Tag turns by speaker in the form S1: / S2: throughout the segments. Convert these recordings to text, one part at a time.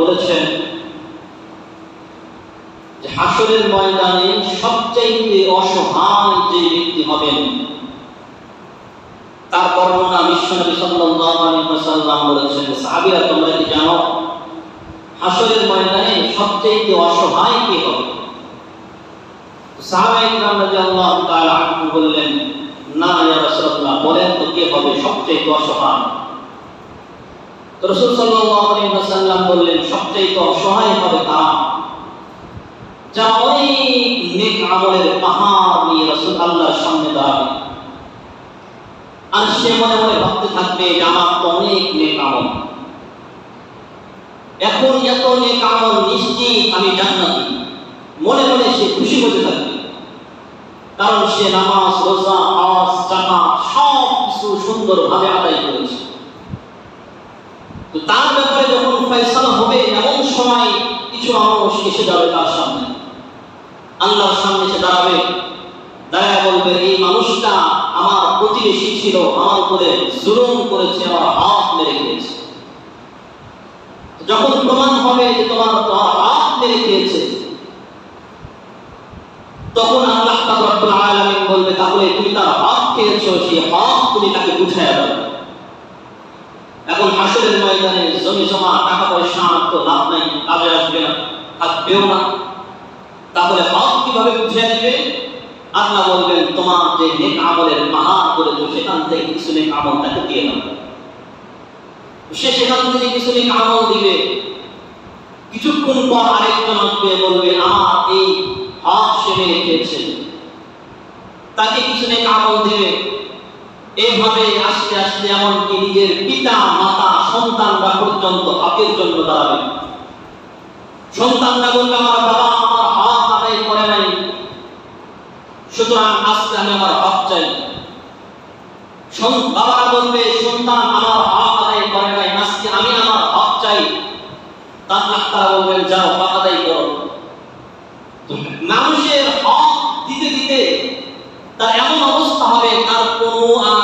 S1: বলেছেন হাসরের ময়দানে যে ব্যক্তি হবেন, তার বর্ণনা বিশ্বনবী সাল্লাল্লাহু আলাইহি ওয়াসাল্লাম বলেছেন সাহাবীরা তোমরা কি জানো, হাসরের ময়দানে সবচাইতে অসহায় হবে? সাহাবায়ে কিরাম রাদিয়াল্লাহু তাআলা বললেন, না, ইয়া রাসূলুল্লাহ, বলেন তো কে হবে সবচাইতে অসহায়? রাসূল ওয়াসাল্লাম বললেন সবচাইতে অসহায় হবে যা অনেক নেক আমলের পাহাড় নিয়ে রাসূল আল্লাহর সামনে দাঁড়াবে। আর সে মনে মনে ভাবতে থাকবে যে আমার তো অনেক নেক আমল। এখন এত নেক আমল নিশ্চিত আমি জান্নাতি। মনে মনে সে খুশি হতে থাকবে। কারণ সে নামাজ, রোজা, হজ, জাকাত সব কিছু সুন্দরভাবে আদায় করেছে। তার ব্যাপারে যখন ফয়সালা হবে, এমন সময় কিছু মানুষ এসে যাবে তার সামনে। আল্লাহর সামনে এসে দাঁড়াবে। দাঁড়ায় বলবে, এই মানুষটা আমার প্রতিবেশী ছিল, আমার উপরে জুলুম করেছে, আমার হাত মেরে খেয়েছে। যখন প্রমাণ হবে যে তোমার হাত মেরে খেয়েছে, তখন আল্লাহ বলবে, তাহলে তুমি তার হক খেয়েছো, সেই হক তুমি তাকে বুঝায় দাও। এখন হাসরের ময়দানে জমি জমা, টাকা পয়সা তো লাভ নাই, কাজে আসবে না, থাকবেও না। তাহলে হক কীভাবে বুঝিয়ে দিবে আল্লাহ বলবেন, তোমার যে নেক আমলের পাহাড় করেছ, সেখান থেকে কিছু নেক আমল তাকে দিয়ে দাও। সে সেখান থেকে কিছু নেক আমল দিবে। কিছুক্ষণ পর আরেকজন আসবে, বলবে, আমার এই হক সে মেরে খেয়েছে তাকে কিছু নেক আমল দিবে। এইভাবে আস্তে আস্তে এমনকি নিজের পিতা, মাতা, সন্তানরা পর্যন্ত হকের জন্য দাঁড়াবে। সন্তানরা বলবে, আমার বাবা আমার হক আদায় করে নাই। সুতরাং আজকে আমি আমার হক চাই। বাবারা বলবে, সন্তান আমার হক আদায় করে নাই, আজকে আমি আমার হক চাই। তার ডাক্তার বলবেন, যাও হক আদায় করো। মানুষের হক দিতে দিতে তার এমন অবস্থা হবে তার কোনো আর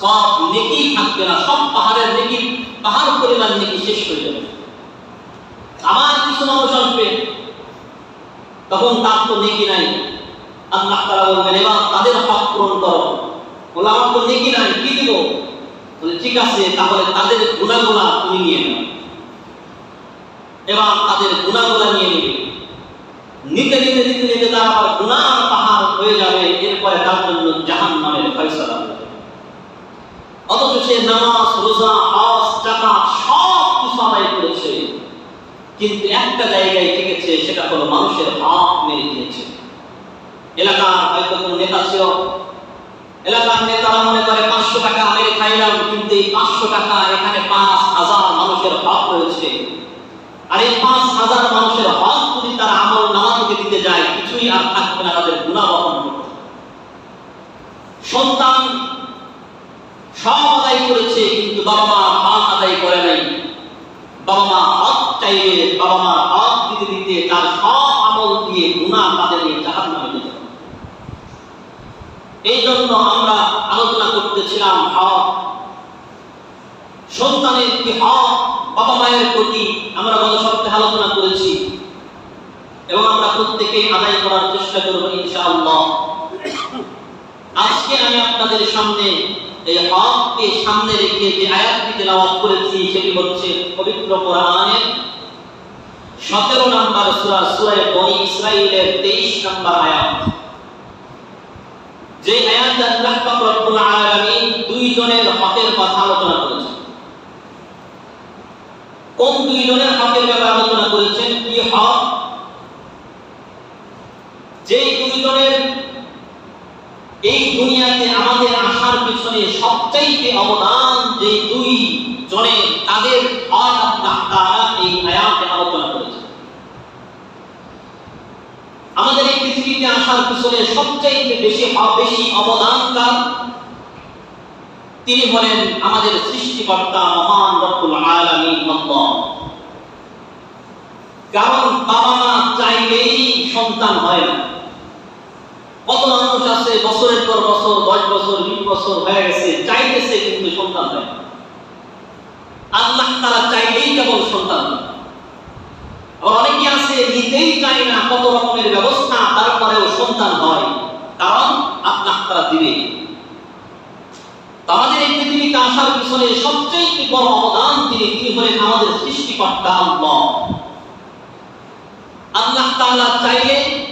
S1: সব নেকি থাকবে না সব পাহাড়ের নেকি পাহাড় পরিমাণ নেকি শেষ হয়ে যাবে। আমার কিছু মানুষ আসবে। তখন তার তো নেকি নাই। আল্লাহ তারা বলবেন, এবার তাদের হক পূরণ করো। বলে, আমার তো নেকি নাই, কি দিব? বলে, ঠিক আছে, তাহলে তাদের গুণাগুলা তুমি নিয়ে নাও। এবার তাদের গুণাগুলা নিয়ে নিবে। নিতে নিতে নিতে নিতে তার আবার গুনার পাহাড় হয়ে যাবে। এরপরে তার জন্য জাহান নামের ফয়সালা অথচ সে নামাজ, রোজা, হজ জাকাত সব কিছু করেছে। কিন্তু একটা জায়গায় থেকেছে সেটা হলো মানুষের হক মেরে দিয়েছে। এলাকার হয়তো কোনো নেতা ছিল। এলাকার নেতারা মনে করে, পাঁচশো টাকা মেরে খাইলাম, কিন্তু এই পাঁচশো টাকা এখানে পাঁচ হাজার মানুষের হক রয়েছে। আর এই পাঁচ হাজার মানুষের হক যদি তারা আমল নামা থেকে দিতে যায়, কিছুই আর থাকবে না তাদের গুণা সন্তান সব আদায় করেছে, কিন্তু বাবা মা হক আদায় করে নাই বাবা মা চাইবে বাবা মা হক দিতে দিতে তার সব আমল দিয়ে গুণা তাদের নিয়ে জাহান নামে এই জন্য আমরা আলোচনা করতেছিলাম হক। সন্তানের কি হক? বাবা মায়ের প্রতি আমরা গত সপ্তাহে আলোচনা করেছি এবং আমরা প্রত্যেকেই আদায় করার চেষ্টা করব ইনশাআল্লাহ। আজকে আমি আপনাদের সামনে এই হককে সামনে রেখে যে আয়াতটি তেলাওয়াত করেছি, সেটি হচ্ছে পবিত্র কোরআনের সতেরো নম্বর সূরা সূরা বনি ইসরাইলের 23 নম্বর আয়াত। যে আয়াত আল্লাহ পাক রব্বুল আলামিন দুইজনের হকের কথা আলোচনা করেছেন। কোন দুইজনের হকের ব্যাপারে আলোচনা করেছেন? কি হক? যে দুইজনের এই দুনিয়াতে আমাদের আসার পিছনে সবচাইতে অবদান যে দুই জনের তাদের হক আল্লাহ তাআলা এই আয়াতে আলোচনা করেছেন আমাদের এই পৃথিবীতে আসার পিছনে সবচাইতে বেশি বেশি অবদান কার তিনি হলেন আমাদের সৃষ্টিকর্তা মহান রব্বুল আলামিন আল্লাহ কারণ বাবা মা চাইলেই সন্তান হয় না কত মানুষ আছে, বছরের পর বছর, দশ বছর, বিশ বছর হয়ে গেছে, চাইতেছে কিন্তু সন্তান হয়। আল্লাহ তারা চাইলেই কেবল সন্তান হয়। নিজেই জানি না কত রকমের ব্যবস্থা, তারপরেও সন্তান হয়। কারণ আল্লাহ তারা দিবে। এই পৃথিবীতে আসার পিছনে সবচেয়ে বড় অবদান তিনি তিনি হলেন আমাদের সৃষ্টিকর্তা আল্লাহ। আল্লাহ তাআলা চাইলে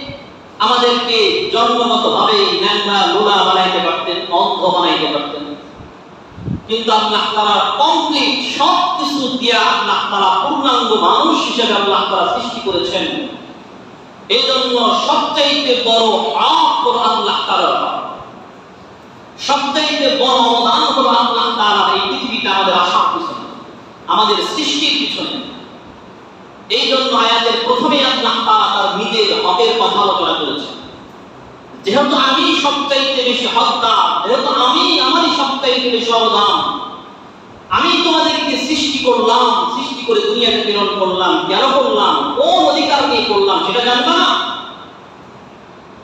S1: আমাদেরকে জন্মগতভাবে ন্যাংরা লোলা বানাইতে পারতেন, অন্ধ বানাইতে পারতেন। কিন্তু আল্লাহ তাআলা কমপ্লিট সব কিছু দিয়ে আল্লাহ তাআলা পূর্ণাঙ্গ মানুষ হিসেবে আল্লাহ তাআলা সৃষ্টি করেছেন। এই জন্য সবচাইতে বড় হলো আল্লাহ হক সবচাইতে বড় অবদান হলো আল্লাহ তাআলা এই পৃথিবীতে আমাদের আসার পিছনে, আমাদের সৃষ্টির পিছনে। এই জন্য আয়াতের প্রথমে আল্লাহ তাআলা তার নিজের হকের কথা আলোচনা করেছেন। যেহেতু আমি সবচাইতে বেশি হকদার, যেহেতু আমি আমারই সবচাইতে বেশি অবদান আমি তোমাদেরকে সৃষ্টি করলাম সৃষ্টি করে দুনিয়াতে প্রেরণ করলাম কেন করলাম কোন অধিকার নিয়ে করলাম সেটা জানবা না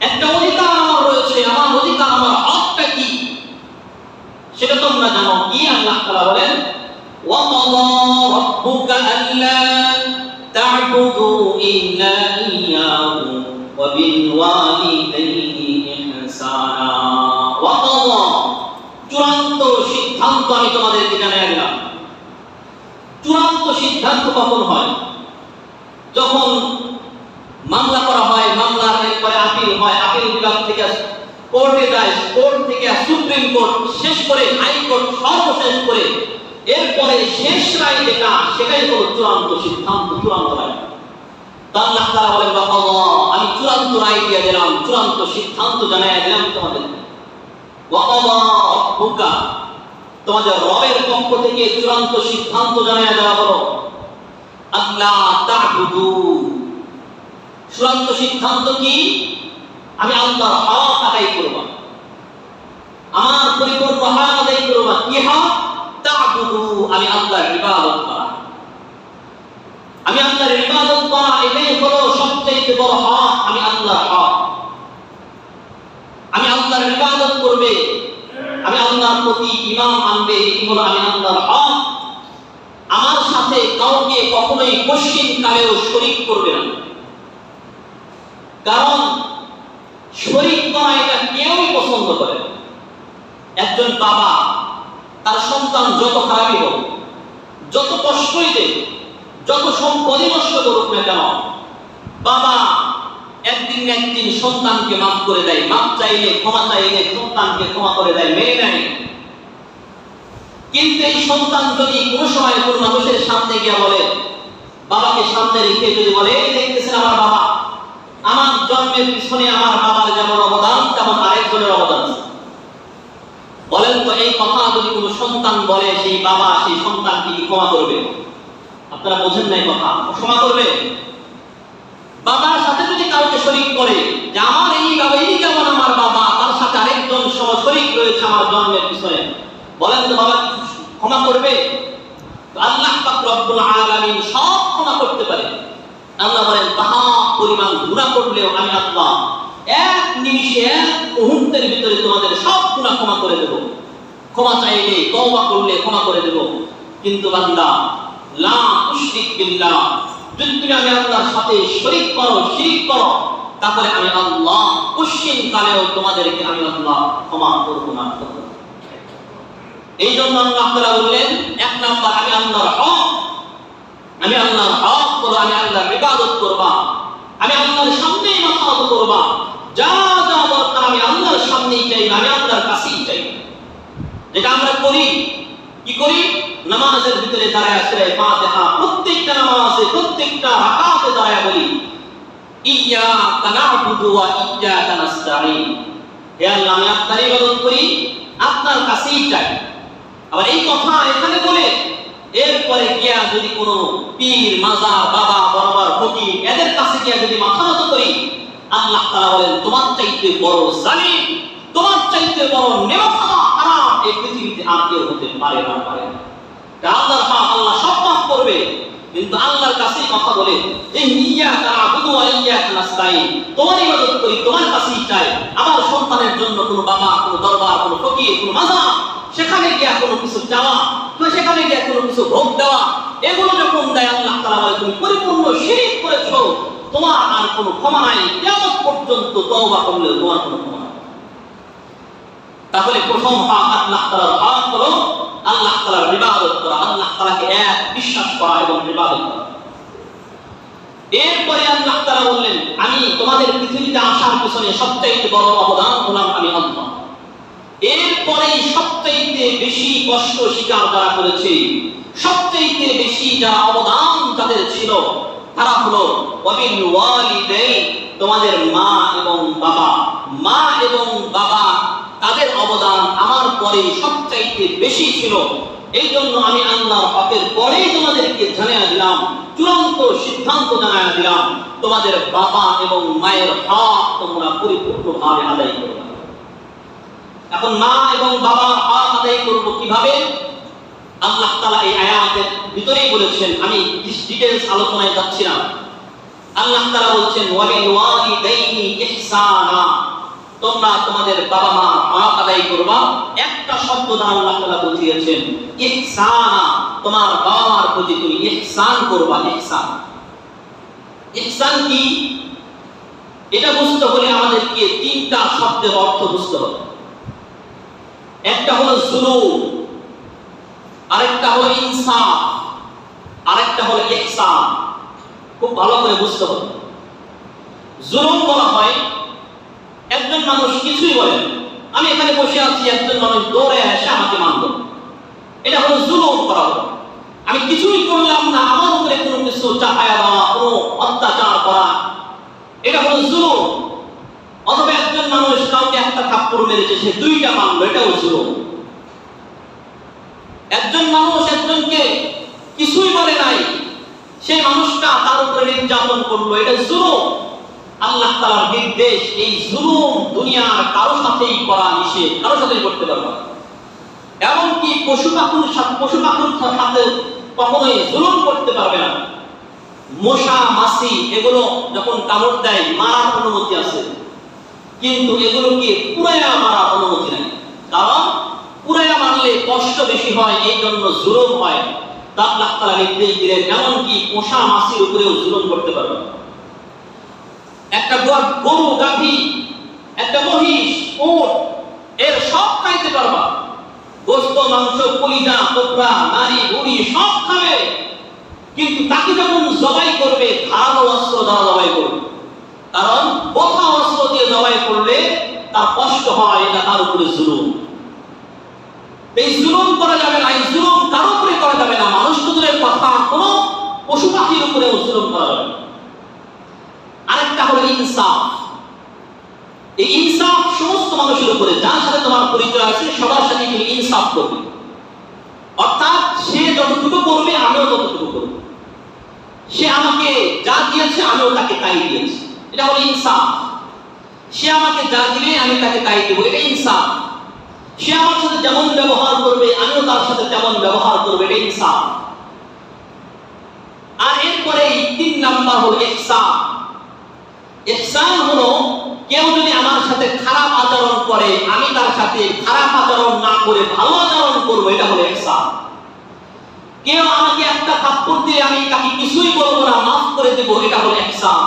S1: একটা অধিকার আমার রয়েছে আমার অধিকার আমার হকটা কি সেটা তোমরা জানো কি আল্লাহ তাআলা বলেন وَقَضَى رَبُّكَ أَلَّا تَعْبُدُوا إِلَّا إِيَّاهُ وَبِالْوَالِدَيْنِ সিদ্ধান্ত আমি তোমাদেরকে জানিয়ে দিলাম চূড়ান্ত সিদ্ধান্ত কখন হয়? যখন মামলা করা হয়, মামলার এরপরে আপিল হয়, আপিল বিভাগ থেকে কোর্টে যায়, কোর্ট থেকে সুপ্রিম কোর্ট, শেষ করে হাইকোর্ট সর্বশেষ করে এরপরে শেষ রায় যেটা, সেটাই হলো চূড়ান্ত সিদ্ধান্ত, চূড়ান্ত রায়। তো আল্লাহ তাআলা বলেন, বাবা, আমি চূড়ান্ত রায় দিয়ে দিলাম, চূড়ান্ত সিদ্ধান্ত জানাই দিলাম তোমাদের ওয়াকাদা রব্বুকা তোমাদের রবের পক্ষ থেকে চূড়ান্ত সিদ্ধান্ত জানাই দেওয়া হলো। আল্লাহ তা'বুদু। চূড়ান্ত সিদ্ধান্ত কি? আমি আল্লাহর হক আদায় করব। আমার পরিপূর্ণ হক আদায় করব। কি হক? তা'বুদু। আমি আল্লাহর ইবাদত করা। আমি আল্লাহর ইবাদত করা, এটাই হলো সবচেয়ে বড় হক। আমি আল্লাহর হক। আমি আল্লাহর ইবাদত করবে। আমি আল্লাহর প্রতি ইমাম আনবে এটি হলো আমি আল্লাহর হক। আমার সাথে কাউকে কখনোই পশ্চিম কালেও শরীক করবে না। কারণ শরীক করা এটা কেউই পছন্দ করে একজন বাবা, তার সন্তান যত খারাপই হোক, যত কষ্টই দেখ, যত সম্পদই নষ্ট করুক না কেন, বাবা একদিন একদিন সন্তানকে মাফ করে দেয়। মাফ চাইলে, ক্ষমা চাইলে সন্তানকে ক্ষমা করে দেয়, মেনে নেয়। কিন্তু এই সন্তান যদি কোনো সময় কোনো মানুষের সামনে গিয়ে বলে, বাবাকে সামনে রেখে যদি বলে, "এই দেখতেছেন আমার বাবা। আমার জন্মের পিছনে আমার বাবার যেমন অবদান, তেমন আরেকজনের অবদান বলেন তো, এই কথা যদি কোনো সন্তান বলে, সেই বাবা, সেই সন্তানকে ক্ষমা করবে? আপনারা বোঝেন না এই কথা। ক্ষমা করবে? বাবার সাথে যদি কাউকে শরীক করে, যে আমার এই বাবা, এই যেমন আমার বাবা, তার সাথে আরেকজন সহ শরীক রয়েছে আমার জন্মের বিষয়ে বলেন তো বাবা, ক্ষমা করবে? আল্লাহ রব্বুল আলামিন সব ক্ষমা করতে পারে। আল্লাহ বলেন তাহা পরিমাণ গুনাহ করলেও আমি আল্লাহ এক নিমিষে, এক মুহূর্তের ভিতরে তোমাদের সব গুনাহ ক্ষমা করে দেব। ক্ষমা চাইলে, তওবা করলে ক্ষমা করে দেব। কিন্তু বান্দা, লা তুশরিক বিল্লাহ যদি তুমি আমি আল্লাহর সাথে শরীক করো, শিরিক করো, তাহলে আমি আল্লাহ পশ্চিম কালেও তোমাদেরকে আমি আল্লাহ ক্ষমা করব না। এই জন্য আল্লাহ তাআলা বললেন, এক নাম্বার আমি আল্লাহর হক, আমি আল্লাহর হক করব আমি আল্লাহর ইবাদত করবা, আমি আল্লাহর সামনেই মাথা করবা, যা যা দরকার আমি আল্লাহর সামনেই চাই আমি আল্লাহর কাছেই চাই যেটা আমরা করি কি করি? নামাজের ভিতরে দাঁড়ায় সুরে ফাতিহা, প্রত্যেকটা নামাজে, প্রত্যেকটা রাকাতে দাঁড়ায় বলি, ইয়্যাকা না'বুদু ওয়া ইয়্যাকা নাস্তাঈন। হে আল্লাহ, আমি আপনার ইবাদত করি, আপনার কাছেই চাই। আবার এই কথা এখানে বলে, এরপরে গিয়া যদি কোনো পীর মাজা বাবা বরাবর ফকির, এদের কাছে গিয়া যদি মাথা নত করি, আল্লাহ তাআলা বলেন, তোমার চাইতে বড় জালিম, তোমার চাইতে বড় হারাম এই পৃথিবীতে আর কেউ হতে পারে না, পারে তা আল্লাহ সব মাফ করবে। কিন্তু আল্লাহর কাছেই বলে ইয়া তোমার ইবাদত করি, তোমার কাছেই চাই। আমার সন্তানের জন্য কোনো বাবা, কোনো দরবার, কোনো ফকির, কোনো সেখানে গিয়া কোনো কিছু চাওয়া তো সেখানে গিয়া কোনো কিছু ভোগ দেওয়া, এগুলো যখন দেয় আল্লাহ তাআলা বলে, তুমি পরিপূর্ণ শিরিক করেছ, তোমার আর কোনো ক্ষমা নাই। পর্যন্ত তওবা করলে তোমার কোনো ক্ষমা তাহলে প্রথম হক আল্লাহ তাআলার হক হলো আল্লাহ তাআলার ইবাদত করা, আল্লাহ তাআলাকে এক বিশ্বাস করা এবং ইবাদত করা। এরপরে আল্লাহ তাআলা বললেন, আমি তোমাদের পৃথিবীতে আসার পিছনে সবচাইতে বড় অবদান হলাম আমি আল্লাহ এরপরে সবচাইতে বেশি কষ্ট স্বীকার যারা করেছে, সবচাইতে বেশি যারা অবদান তাদের ছিল, তারা হলো ওয়ালিদাইন তোমাদের মা এবং বাবা। মা এবং বাবা তাদের অবদান আমার পরে সবচাইতে বেশি ছিল। এই জন্য আমি আল্লাহর হকের পরেই তোমাদেরকে জানিয়ে দিলাম, চূড়ান্ত সিদ্ধান্ত জানিয়ে দিলাম, তোমাদের বাবা এবং মায়ের হক তোমরা পরিপূর্ণভাবে আদায় করবে এখন মা এবং বাবার হক আদায় করব কীভাবে? আল্লাহ তাআলা এই আয়াতের ভিতরেই বলেছেন, আমি ডিটেইলস আলোচনায় যাচ্ছি না। আল্লাহ তাআলা বলছেন, ওয়ালিল ওয়ালিদাইনি ইহসানা। তোমরা তোমাদের বাবা মা হক আদায় করবা। একটা শব্দ দ্বারা আল্লাহ তাআলা বুঝিয়েছেন, ইহসানা। তোমার বাবা মার প্রতি তুমি ইহসান করবা, ইহসান। ইহসান কি? এটা বুঝতে হলে আমাদেরকে তিনটা শব্দের অর্থ বুঝতে হবে। একটা হলো জুলুম, আরেকটা হলো ইনসাফ, আরেকটা হলো ইহসান। খুব ভালো করে বুঝতে হবে। জুলুম বলা হয় একজন মানুষ কিছুই বলে আমি এখানে বসে আছি, একজন মানুষ দৌড়ে এসে আমাকে মানল এটা হলো জুলুম করা হলো। আমি কিছুই করলাম না, আমার উপরে কোনো কিছু চাপায়া দেওয়া, কোনো অত্যাচার করা। এটা হলো জুলুম। অথবা একজন মানুষ কাউকে একটা থাপ্পড় মেরেছে, সে দুইটা মানলো এটাও জুলুম। একজন মানুষ একজনকে কিছুই বলে নাই, সেই মানুষটা তার উপরে নির্যাতন করল, এটা জুলুম। আল্লাহ তাআলার নির্দেশ, এই জুলুম দুনিয়ার কারও সাথেই করা নিষেধ কারও সাথেই করতে পারবে না। এমনকি পশু পাখির সাথে পশু পাখির সাথে কখনোই জুলুম করতে পারবে না। মশা, মাছি, এগুলো যখন কামড় দেয়, মারার অনুমতি আছে। কিন্তু এগুলোকে পুরাইয়া মারার অনুমতি নাই। কারণ পুরাইয়া মারলে কষ্ট বেশি হয়, এই জন্য জুলুম হয় তা আল্লাহ তাআলা নির্দেশ দিলেন, এমনকি পোষা মাসির উপরেও জুলুম করতে পারবে না। একটা গরু, গাভী, একটা মহিষ, উট, এর সব খাইতে পারবা। গোস্ত, মাংস, কলিজা কোবরা নারী, বুড়ি সব খাবে। কিন্তু তাকে যখন জবাই করবে ধারালো অস্ত্র দ্বারা জবাই করবে। কারণ বোথা অস্ত্র দিয়ে জবাই করলে তার কষ্ট হয়, এটা তার উপরে জুলুম। এই জুলুম করা যাবে না, এই জুলুম কার উপরে করা যাবে না। মানুষ কুকুরের কথা, কোনো পশু পাখির উপরেও জুলুম করা যাবে না। ইনসাফ। এই ইনসাফ সমস্ত মানুষের উপরে, যার সাথে তোমার পরিচয় আছে, সবার সাথে তুমি ইনসাফ করবে। অর্থাৎ সে যতটুকু করবে, আমিও ততটুকু করব। সে আমাকে যা দিয়েছে, আমিও তাকে তাই দিয়েছি। এটা হলো ইনসাফ। সে আমাকে যা দিবে, আমি তাকে তাই দেবো। এটা ইনসাফ। সে আমার সাথে যেমন ব্যবহার করবে, আমিও তার সাথে তেমন ব্যবহার করবে। এটা ইনসাফ। আর এরপরে তিন নাম্বার হলো ইহসান। ইহসান হলো, কেউ যদি আমার সাথে খারাপ আচরণ করে, আমি তার সাথে খারাপ আচরণ না করে ভালো আচরণ করব, এটা হলো ইহসান। কেউ আমাকে একটা থাপ্পড় দিয়ে আমি তাকে কিছুই বলব না, মাফ করে দেবো, এটা হলো ইহসান।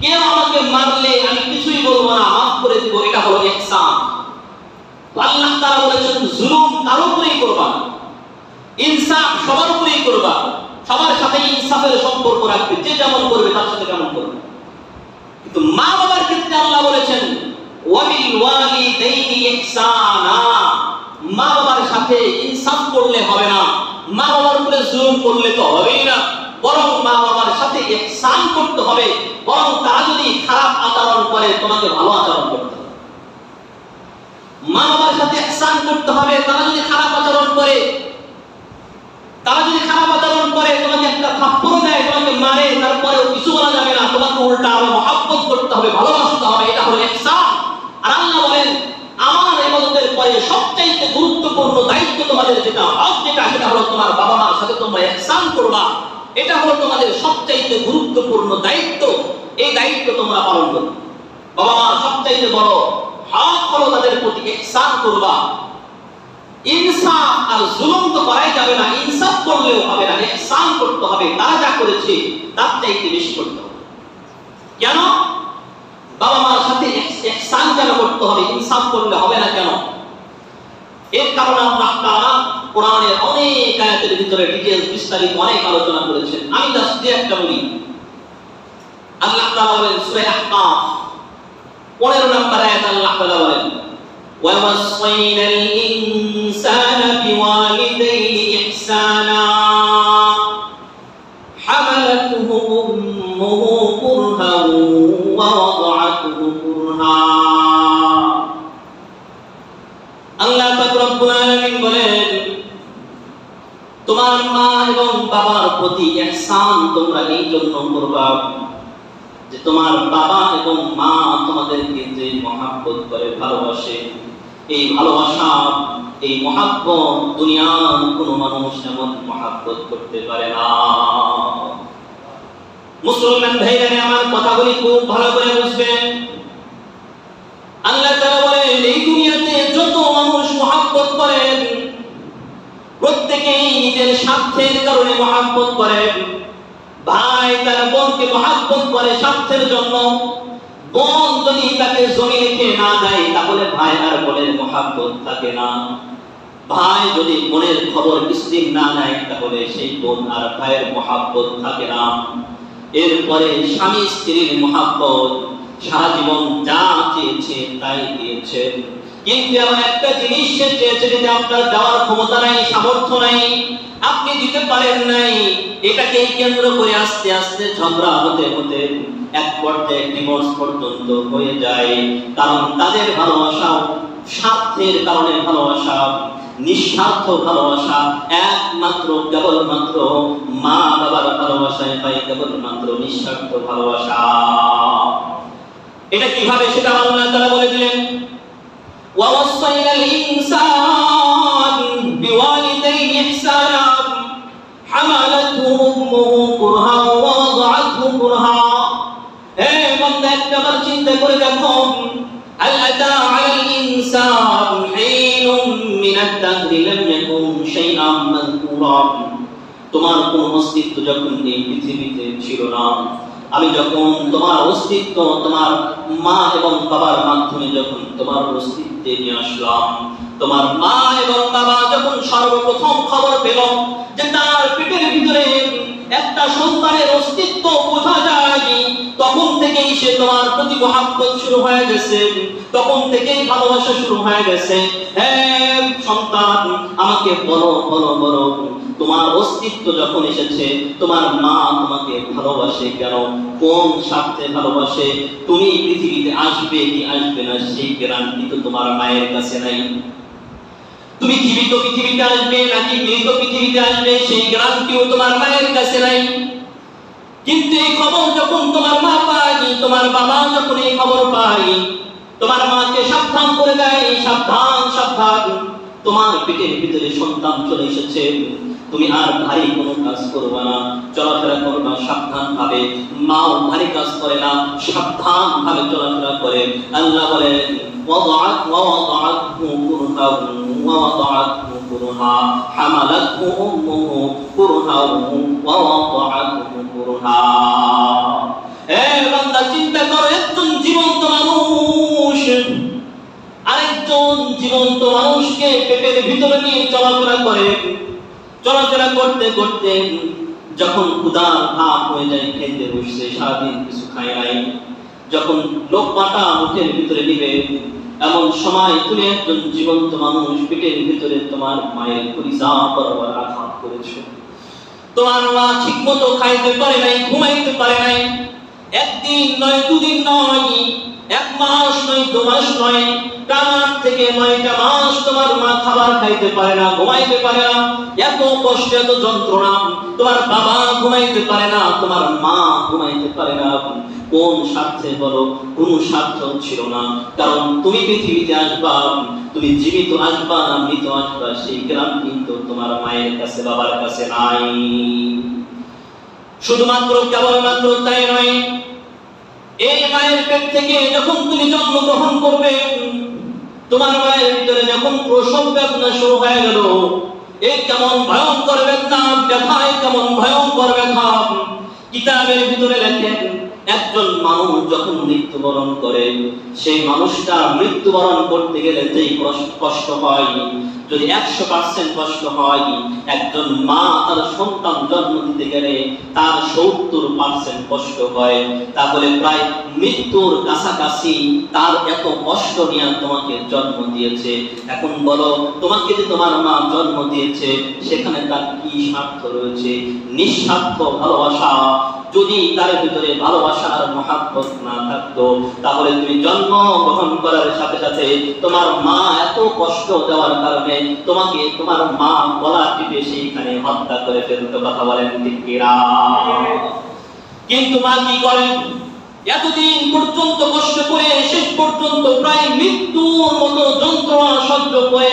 S1: কেউ আমাকে মারলে আমি কিছুই বলব না, মাফ করে দেবো, এটা হলো ইহসান। আল্লাহ তাআলা বলেছেন, জুলুম কার উপরেই করবা? ইনসাফ সবার উপরেই করবা। সবার সাথে ইনসাফের সম্পর্ক রাখবে, যে যেমন করবে তার সাথে কেমন করবে। কিন্তু মা বাবার ক্ষেত্রে আল্লাহ বলেছেন মা বাবার সাথে ইনসাফ করলে হবে না। মা বাবার উপরে জুলুম করলে তো হবেই না। বরং মা বাবার সাথে ইহসান করতে হবে। বরং তারা যদি খারাপ আচরণ করে, তোমাকে ভালো আচরণ করতে হবে। মা বাবার সাথে ইহসান করতে হবে। তারা যদি খারাপ আচরণ করে তারা যদি খারাপ আচরণ করে, তোমাকে একটা থাপ্পড় দেয়, তোমাকে মারে, তারপরেও কিছু বলা যাবে না। তোমাকে উল্টা আরও মহাব্বত করতে হবে, ভালোবাসতে হবে, এটা হলো ইহসান। আর আল্লাহ বলেন, আমার ইবাদতের পরে সবচাইতে গুরুত্বপূর্ণ দায়িত্ব তোমাদের যেটা হক যেটা, সেটা হলো তোমার বাবা মার সাথে তোমরা ইহসান করবা। এটা হলো তোমাদের সবচাইতে গুরুত্বপূর্ণ দায়িত্ব। এই দায়িত্ব তোমরা পালন করবে বাবা মার সবচাইতে বড় হক হলো তাদের প্রতি ইহসান করবা। ইনসাফ আর জুলুম তো করাই যাবে না, ইনসাফ করলেও হবে না ইহসান করতে হবে। তারা যা করেছে, তার চাইতে বেশি করতে হবে। কেন? বাবা মার সাথে ইহসান কেন করতে হবে, ইনসাফ করলে হবে না কেন? এর কারণে তাআলা কোরআনের অনেক আয়াতের ভিতরে ডিটেইলস বিস্তারিত অনেক আলোচনা করেছেন। আমি জাস্ট দিয়ে একটা বলি। আল্লাহ তাআলা বলেন, সূরা আহকাফ 15 নম্বর আয়াত আল্লাহ তাআলা বলেন ووصينا الإنسان بوالديه إحسانا حملته أمه كرها ووضعته كرها আল্লাহ পাক রব্বুল আলামিন বলেন তোমার মা এবং বাবার প্রতি ইহসান তোমরা এই জন্য করবা যে তোমার বাবা এবং মা তোমাদেরকে যে মহাব্বত করে ভালোবাসে এই ভালোবাসা, এই মহাব্বত, দুনিয়ার কোনো মানুষ এমন মহাব্বত করতে পারে না। মুসলমান ভাইরা আমার কথাগুলি খুব ভালো করে বুঝবেন আল্লাহ বলেন, এই দুনিয়াতে যত মানুষ মহাব্বত করেন, প্রত্যেকেই নিজের স্বার্থের কারণে মহাব্বত করেন ভাই, তার বোনকে মহাব্বত করে স্বার্থের জন্য। বোন যদি তাকে জমি লিখে না দেয়, তাহলে ভাই আর বোনের মহাব্বত থাকে না। ভাই যদি বোনের খবর কিছুদিন না নেয়, তাহলে সেই বোন আর ভাইয়ের মহাব্বত থাকে না। এরপরে স্বামী স্ত্রীর মহাব্বত, সারা জীবন যা চেয়েছে তাই দিয়েছে। কিন্তু এমন একটা জিনিস সে চেয়েছে আপনার দেওয়ার ক্ষমতা নাই, সামর্থ্য নাই, আপনি দিতে পারেন নাই। এটাকে কেন্দ্র করে আস্তে আস্তে ঝগড়া হতে হতে এক পর্যায়ে ডিভোর্স পর্যন্ত হয়ে যায়। কারণ তাদের ভালোবাসা স্বার্থের কারণে ভালোবাসা নিঃস্বার্থ ভালোবাসা একমাত্র কেবলমাত্র মা বাবার ভালোবাসায় পাই কেবলমাত্র নিঃস্বার্থ ভালোবাসা এটা কিভাবে সেটা আল্লাহ তাআলা বলে দিলেন ووصينا الإنسان بوالديه إحسانا حملته أمه كرها ووضعته كرها হে বান্দা একটা বার চিন্তা করে দেখো তাকরি লাম মাযকুরা তোমার অস্তিত্ব যখন এই পৃথিবীতে ছিল না আমি যখন তোমার অস্তিত্ব, তোমার মা এবং বাবার মাধ্যমে যখন তোমার অস্তিত্বে নিয়ে আসলাম, তোমার মা এবং বাবা যখন সর্বপ্রথম খবর পেল যে তার পেটের ভিতরে একটা সন্তানের অস্তিত্ব বোঝা যায় সে তোমার প্রতি মহাব্বত শুরু হয়ে গেছে। তখন থেকেই ভালোবাসা শুরু হয়ে গেছে। হ্যাঁ সন্তান, আমাকে বলো বলো বলো, তোমার অস্তিত্ব যখন এসেছে, তোমার মা তোমাকে ভালোবাসে কেন? কোন স্বার্থে ভালোবাসে? তুমি পৃথিবীতে আসবে কি আসবে না, সেই গ্যারান্টি তো তোমার মায়ের কাছে নাই। তুমি জীবিত পৃথিবীতে আসবে, নাকি মৃত পৃথিবীতে আসবে, সেই গ্যারান্টিও তোমার মায়ের কাছে নাই। কিন্তু এই খবর যখন তোমার মা পায়, তোমার বাবা যখন এই খবর পায়, তোমার মাকে সাবধান করে দেয়, সাবধান সাবধান। তোমার পেটের ভিতরে সন্তান চলে এসেছে। তুমি আর ভারী কোনো কাজ করবে না চলাফেরা করবা সাবধান ভাবে মাও ভারী কাজ করে না সাবধান ভাবে চলাফেরা করে আল্লাহ বলে وضعت ووضعته كرها ووضعته كرها حملته أمه كرها ووضعته كرها এ বান্দা চিন্তা করো একজন জীবন্ত মানুষ আরেকজন জীবন্ত মানুষকে পেটের ভিতরে নিয়ে চলাফেরা করে চলাফেরা করতে করতে যখন ক্ষুধার ভাব হয়ে যায়, খেতে বসছে সারাদিন কিছু খায় নাই। যখন লোক পাতা মুখের ভিতরে নিবে এমন সময় তুমি একজন জীবন্ত মানুষ পেটের ভিতরে তোমার মায়ের পরিচা বরাবর আঘাত করেছ। তোমার মা ঠিক মতো খাইতে পারে নাই, ঘুমাইতে পারে নাই। একদিন নয়, দুদিন নয় এক মাস নয়, দু মাস নয় টানার থেকে নয়টা মাস তোমার মা খাবার খাইতে পারে না, ঘুমাইতে পারে না। এত কষ্ট, এত যন্ত্রণা, তোমার বাবা ঘুমাইতে পারে না, তোমার মা ঘুমাইতে পারে না। কোন স্বার্থে বলো, কোন স্বার্থ ছিল না। কারণ তুমি পৃথিবীতে আসবা, তুমি জীবিত আসবা না, মৃত আসবা, সেই গ্রাম কিন্তু তোমার মায়ের কাছে, বাবার কাছে নাই। শুধুমাত্র, কেবলমাত্র তাই নয় এই মায়ের পেট থেকে যখন তুমি জন্মগ্রহণ করবে, তোমার মায়ের ভিতরে যখন প্রসব বেদনা শুরু হয়ে গেল এই কেমন ভয়ঙ্কর বেদনা, ব্যথায় কেমন ভয়ঙ্কর ব্যথা। কিতাবের ভিতরে লেখেন একজন মানুষ যখন মৃত্যুবরণ করে, সেই মানুষটা মৃত্যুবরণ করতে গেলে যেই কষ্ট হয় যদি একশো পার্সেন্ট কষ্ট হয়, একজন মা তার সন্তান জন্ম দিতে গেলে তার সত্তর পার্সেন্ট কষ্ট হয়। তাহলে প্রায় মৃত্যুর কাছাকাছি তার এত কষ্ট নিয়ে তোমাকে জন্ম দিয়েছে। এখন বলো, তোমাকে যে তোমার মা জন্ম দিয়েছে, সেখানে তার কি স্বার্থ রয়েছে? নিঃস্বার্থ ভালোবাসা। যদি তার ভিতরে ভালোবাসা আর মহাব্বত না থাকতো, তাহলে তুমি জন্ম গ্রহণ করার সাথে সাথে তোমার মা এত কষ্ট দেওয়ার কারণে তোমাকে তোমার মা গলা টিপে সেইখানে হত্যা করে ফেলতে কথা বলেন কিন্তু মা কি করেন? এতদিন পর্যন্ত কষ্ট করে, শেষ পর্যন্ত প্রায় মৃত্যুর মতো যন্ত্রণা সহ্য করে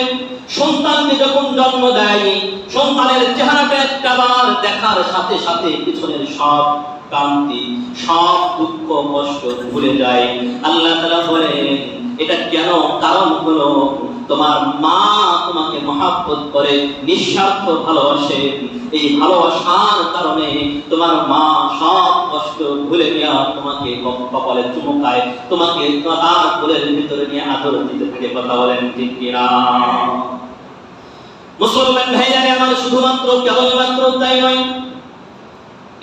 S1: সন্তানকে যখন জন্ম দেয়, সন্তানের চেহারাটা দেখার সাথে সাথে পিছনের সব ক্রান্তি সব দুঃখ, কষ্ট ভুলে যায়। আল্লাহ তাআলা বলেন, এটা কেন কারণ হলো? তোমার মা তোমাকে মহাব্বত করে, নিঃস্বার্থ ভালোবাসে। এই ভালোবাসার কারণে তোমার মা সব কষ্ট ভুলে গিয়া তোমাকে কপালে চুমকায়, তোমাকে তার কোলের ভিতরে নিয়ে আদর দিতে থাকে। কথা বলেন কিনা? মুসলমান ভাইজানে আমার শুধুমাত্র কেবলমাত্র তাই নয়,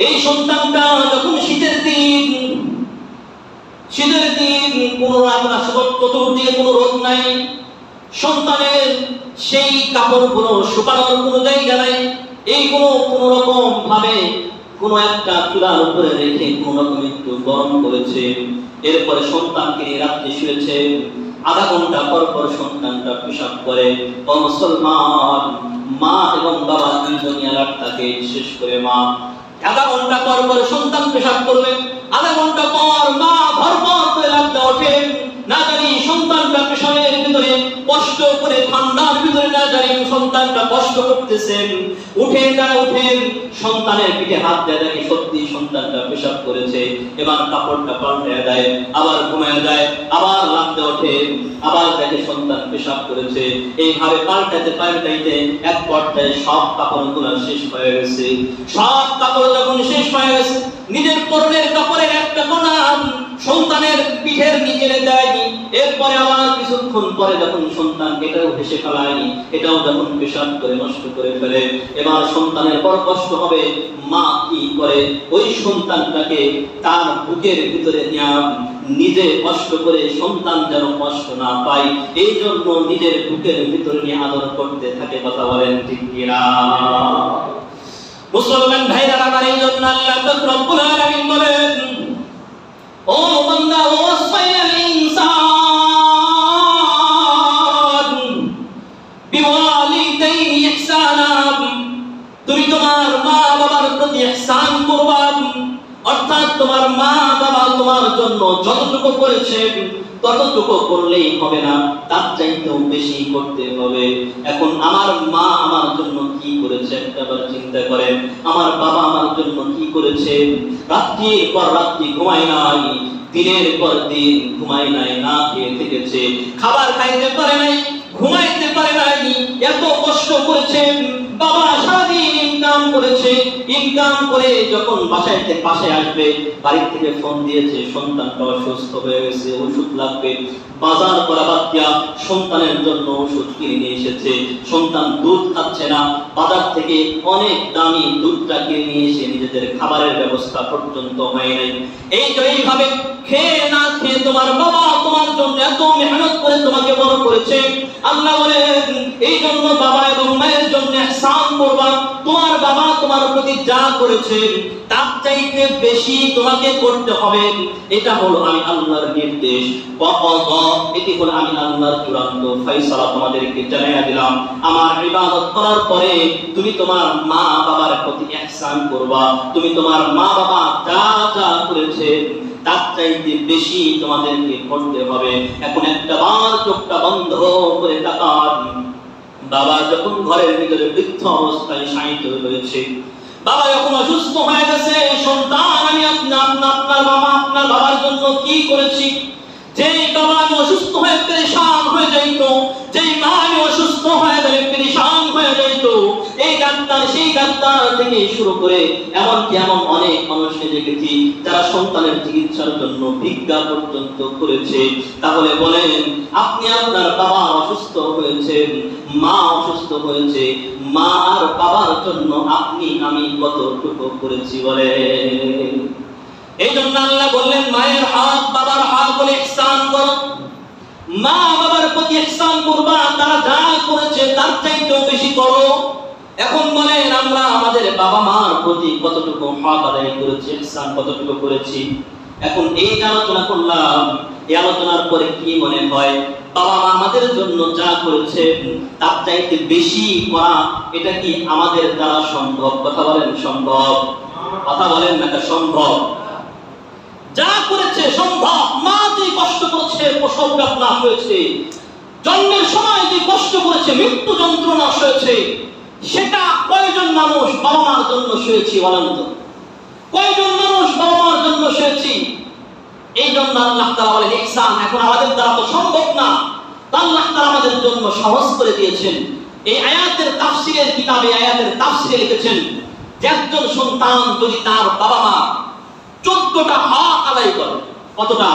S1: এই সন্তানটা যখন শীতের দিন শীতের দিন কোন রাত না চতুর্দিকে কোনো রোদ নাই সন্তানের সেই কাপড়গুলো শুকানোর কোনো জায়গা নাই। এই কোনো রকম ভাবে কোন একটা চূড়ার উপরে রেখে কোন রকম একটু গরম করেছে। এরপরে সন্তানকে রাত্রে শুয়েছে। আধা ঘণ্টা পর পর সন্তানটা পেশাব করে। ও মুসলমান, মা এবং বাবা দুইজনই আলাপ থাকে, বিশেষ করে মা। আধা ঘণ্টা পর পর সন্তান পেশাব করবে। আধা ঘণ্টা পর মা ভরপর করে লাগতে ওঠে। না জানি সন্তানটা পেশাবের কষ্ট করে ঠান্ডার ভিতরে না জানি সন্তানটা কষ্ট করতেছেন, উঠে তারা উঠেন সন্তানের পিঠে হাত দেয় দেখে সত্যি সন্তানটা পেশাব করেছে। এবার কাপড়টা পাল্টে দেয়, আবার ঘুমায় যায়, আবার লাগতে ওঠে, আবার দেখে সন্তান পেশাব করেছে। এইভাবে পাল্টাইতে পাল্টাইতে এক পর্যায়ে সব কাপড়গুলো শেষ হয়ে গেছে। সব কাপড় যখন শেষ হয়ে গেছে, নিজের পরনের কাপড়ের একটা কোনা সন্তানের পিঠের নিচে দেয়নি, এরপরে আবার কিছুক্ষণ পরে যখন সন্তান এটাও ভেসে ফেলায়নি, এটাও যখন পেশাব করে নষ্ট করে ফেলে, এবার সন্তানের বড় কষ্ট হবে, মা কি করে? ওই সন্তানটাকে তার বুকের ভিতরে নেওয়া নিজে কষ্ট করে সন্তান যেন কষ্ট না পায়, এই জন্য নিজের বুকের ভিতরে নিয়ে আদর করতে থাকে, কথা বলেন ঠিক মুসলমান ভাইরা আমার এই জন্য আল্লাহ রব্বুল আলামিন বলেন ও বান্দা, ও সাইয়াল ইনসান। বিওয়ালিদাইনি ইহসানা তুমি তোমার মা বাবার প্রতি ইহসান করবা। অর্থাৎ তোমার মা বাবা তোমার জন্য যতটুকু করেছে ততটুকু করলেই হবে না, তার চাইতেও বেশি করতে হবে। এখন আমার মা আমার জন্য কি করেছে একবার চিন্তা করেন। আমার বাবা আমার জন্য কি করেছে? রাত্রির পর রাত্রি ঘুমায় নাই, দিনের পর দিন ঘুমায় নাই, না খেয়ে থেকেছে। খাবার খাইতে পারে নাই, ঘুমাইতে পারে নাই, এত কষ্ট করেছে বাবা সারাদিন ইনকাম করেছে, ইনকাম করে যখন বাসায় থেকে বাসায় আসবে বাড়ি থেকে ফোন দিয়েছে সন্তানটা অসুস্থ হয়ে গেছে, ওষুধ লাগবে। বাজার করা সন্তানের জন্য ওষুধ কিনে নিয়ে এসেছে। সন্তান দুধ খাচ্ছে না, বাজার থেকে অনেক দামি দুধটা কিনে নিয়ে এসে নিজেদের খাবারের ব্যবস্থা পর্যন্ত হয় নাই। এই যে এইভাবে খেয়ে না খেয়ে তোমার বাবা তোমার জন্য করে তোমাকে বড় করেছে। আল্লাহ বলেন, এই জন্য বাবা এবং মায়ের জন্য ইহসান করবা। তোমার বাবা তোমার প্রতি যা করেছে, তার চাইতে বেশি তোমাকে করতে হবে। এটা হলো আমি আল্লাহর নির্দেশ। এটি হলো আমি আল্লাহর চূড়ান্ত ফয়সালা তোমাদেরকে জানিয়ে দিলাম। আমার ইবাদত করার পরে তুমি তোমার মা বাবার প্রতি ইহসান করবা। তুমি তোমার মা বাবা যা যা করেছে তার চাইতে বেশি তোমাদেরকে করতে হবে। এখন একটা বার চোখটা বন্ধ করে বাবা যখন ঘরের ভিতরে বৃদ্ধ অবস্থায় শায়িত বাবা যখন অসুস্থ হয়ে গেছে, সন্তান, আমি আপনার আপনার বাবা, আপনার বাবার জন্য কি করেছি? বাবা আমি অসুস্থ হয়ে পেরেশান হয়ে যাইতো, যেই মা আমি অসুস্থ হয়ে গেলে সেই ডাক্তার থেকে শুরু করে এমনকি এমন অনেক মানুষকে দেখেছি যারা সন্তানের চিকিৎসার জন্য ভিক্ষা পর্যন্ত করেছে। তাহলে বলেন, আপনি আপনার বাবা অসুস্থ হয়েছেন মা অসুস্থ হয়েছে, মা আর বাবার জন্য আপনি, আমি কতটুকু করেছি বলেন? এই জন্য আল্লাহ বললেন, মায়ের হাত, বাবার হাত বলে ইহসান করো। মা বাবার প্রতি ইহসান করবা, তারা যা করেছে তার চাইতেও বেশি করো। এখন বলেন আমরা আমাদের বাবা মার প্রতি কতটুকু হক আদায় করেছি, ইহসান কতটুকু করেছি? এখন এই যে আলোচনা করলাম, এই আলোচনার পরে কি মনে হয়? বাবা মা আমাদের জন্য যা করেছে, তার চাইতে বেশি করা এটা কি আমাদের দ্বারা সম্ভব? কথা বলেন সম্ভব। কথা বলেন না সম্ভব। যা করেছে সম্ভব। মা যে কষ্ট করেছে, প্রসব বেদনা হয়েছে। জন্মের সময় যে কষ্ট করেছে, মৃত্যু যন্ত্রণা হয়েছে। সেটা কয়জন মানুষ বাবা মার জন্য শুয়েছি বলেন তো? কয়জন মানুষ বাবা মার জন্য শুয়েছি? এই জন্য আল্লাহ তাআলা বলেন, ইহসান, এখন আমাদের দ্বারা তো সম্ভব না। আল্লাহ তাআলা আমাদের জন্য সহজ করে দিয়েছেন। এই আয়াতের তাফসীরের কিতাবে আয়াতের তাফসীরে লিখেছেন, যে একজন সন্তান যদি তার বাবা মা চোদ্দটা হক আদায় করে, কতটা?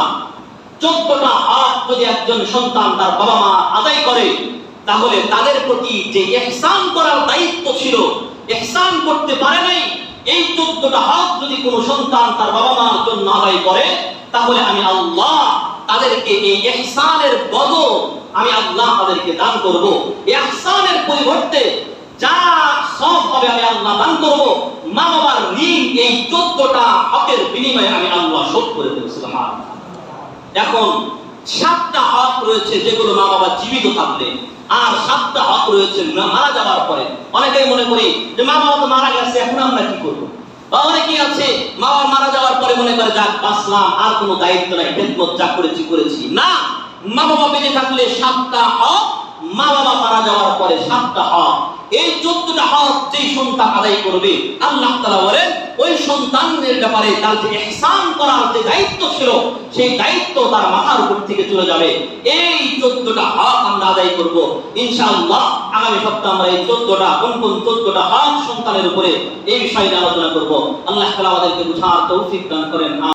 S1: চোদ্দটা হক যদি একজন সন্তান তার বাবা মা আদায় করে তাহলে তাদের প্রতি যে ইহসান করার দায়িত্ব ছিল, ইহসান করতে পারে নাই, এই চোদ্দটা হক যদি কোনো সন্তান তার বাবা মার জন্য আদায় করে, তাহলে আমি আল্লাহ তাদেরকে এই ইহসানের বদল আমি আল্লাহ তাদেরকে দান করব। ইহসানের পরিবর্তে যা সব হবে আমি আল্লাহ দান করব। মা বাবার ঋণ এই চোদ্দটা হকের বিনিময়ে আমি আল্লাহ শোধ করে দেবো এখন সাতটা হক রয়েছে যেগুলো মা বাবা জীবিত থাকলে আর সাতটা হক রয়েছে মারা যাওয়ার পরে। অনেকেই মনে করি যে মা বাবা তো মারা গেছে, এখন আমরা কি করব? অনেকেই আছে, মা বাবা মারা যাওয়ার পরে মনে করে, যাক, বাঁচলাম, আর কোনো দায়িত্ব নাই, খেদমত যা করেছি করেছি। না, মা বাবা বেঁচে থাকলে সাতটা হক মা বাবা মারা যাওয়ার পরে সাতটা হক, এই চোদ্দটা হক যেই সন্তান আদায় করবে, আল্লাহ তাআলা বলেন, ওই সন্তানদের ব্যাপারে তার যে ইহসান করার যে দায়িত্ব ছিল, সেই দায়িত্ব তার মাথার উপর থেকে চলে যাবে। এই চোদ্দটা হক আমরা আদায় করব। ইনশাআল্লাহ আগামী সপ্তাহে আমরা এই চোদ্দটা, কোন কোন চোদ্দটা হক সন্তানের উপরে এই বিষয়ে আলোচনা করব। আল্লাহ তাআলা আমাদেরকে বুঝার তৌফিক দান করেন।